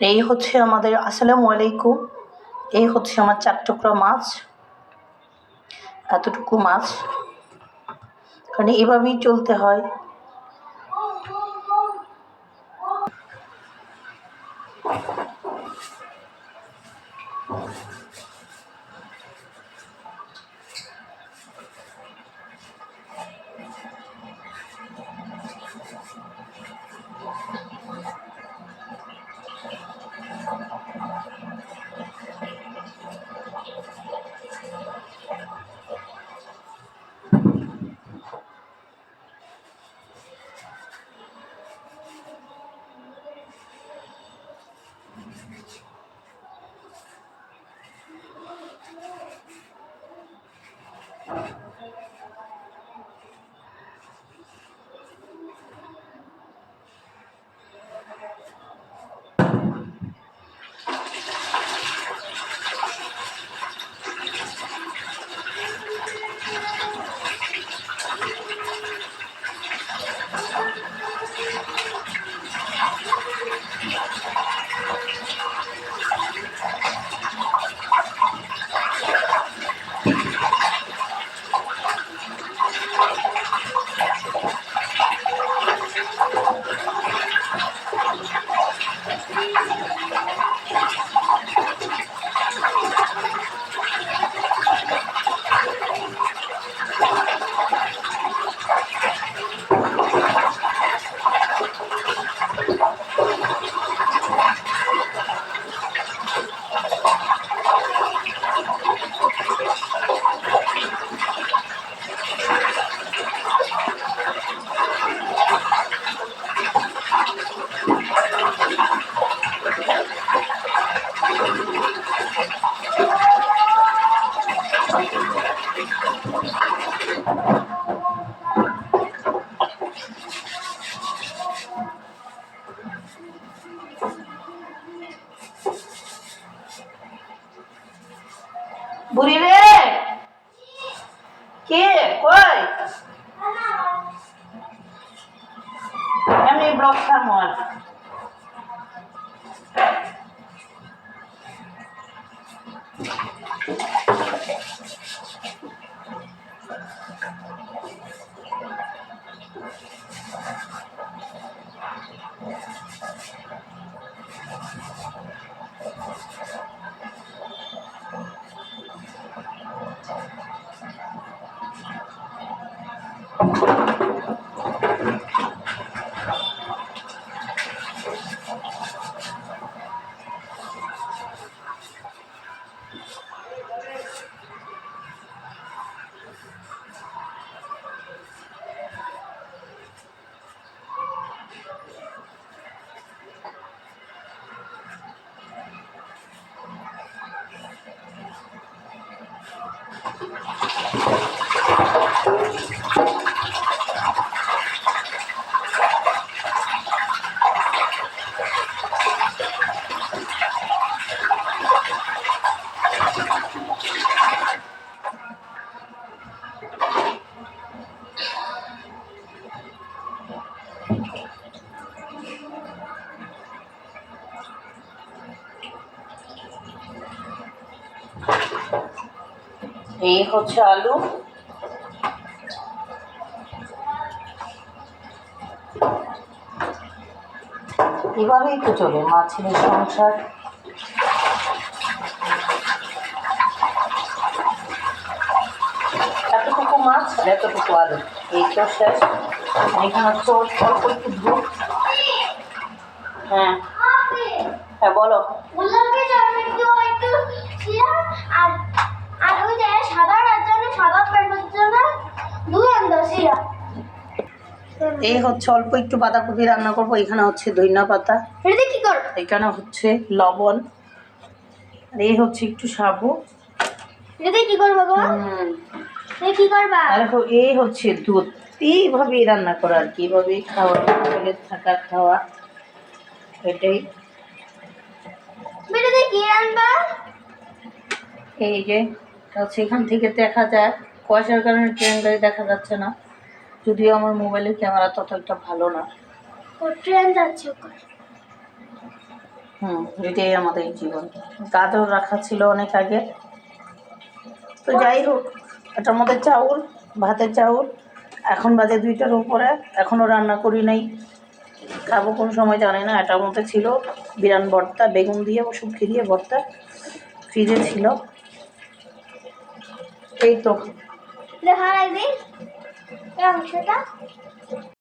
এই হচ্ছে আমাদের আসসালামু আলাইকুম। এই হচ্ছে আমার চার টুকরা মাছ। এতটুকু মাছ। কারণ এভাবেই চলতে হয়। Thank you. Que? Foi? É meio bloco famoso. Thank এই হচ্ছে আলু। এভাবেই তো চলে মাছের সংসার। এতটুকু মাছ আর এতটুকু আলু। এই তো শেষ। এখানে হচ্ছে অল্প একটু দুধ হ্যাঁ। হ্যাঁ বলো। আর সাদা সাদা এই হচ্ছে অল্প একটু বাঁধাকপি রান্না করব এখানে হচ্ছে ধনিয়া পাতা। এটা কি কর? এখানে হচ্ছে লবণ আর এই হচ্ছে একটু সাবু। এটা কি করব গো? এটা কি করবা? আর এই হচ্ছে দুধ। এইভাবেই রান্না করা আর কি এইভাবেই খাওয়া চলে থাকা খাওয়া। এটাই। বেটাতে কি রান্না এই যে হচ্ছে সেখান থেকে দেখা যায় কুয়াশার কারণে ট্রেন গাড়ি দেখা যাচ্ছে না। যদিও আমার মোবাইলের ক্যামেরা তত একটা ভালো না। ট্রেন যাচ্ছে হুম এটাই আমাদের জীবন। গাজর রাখা ছিল অনেক আগে। তো যাই হোক এটার মধ্যে চাউল ভাতের চাউল। এখন বাজে দুইটার উপরে এখনও রান্না করি নাই। খাব কোন সময় জানি না এটার মধ্যে ছিল বিরান ভর্তা বেগুন দিয়ে ও শুটকি দিয়ে ভর্তা। ফ্রিজে ছিল। এই তো। দেখা লাগবে অংশটা।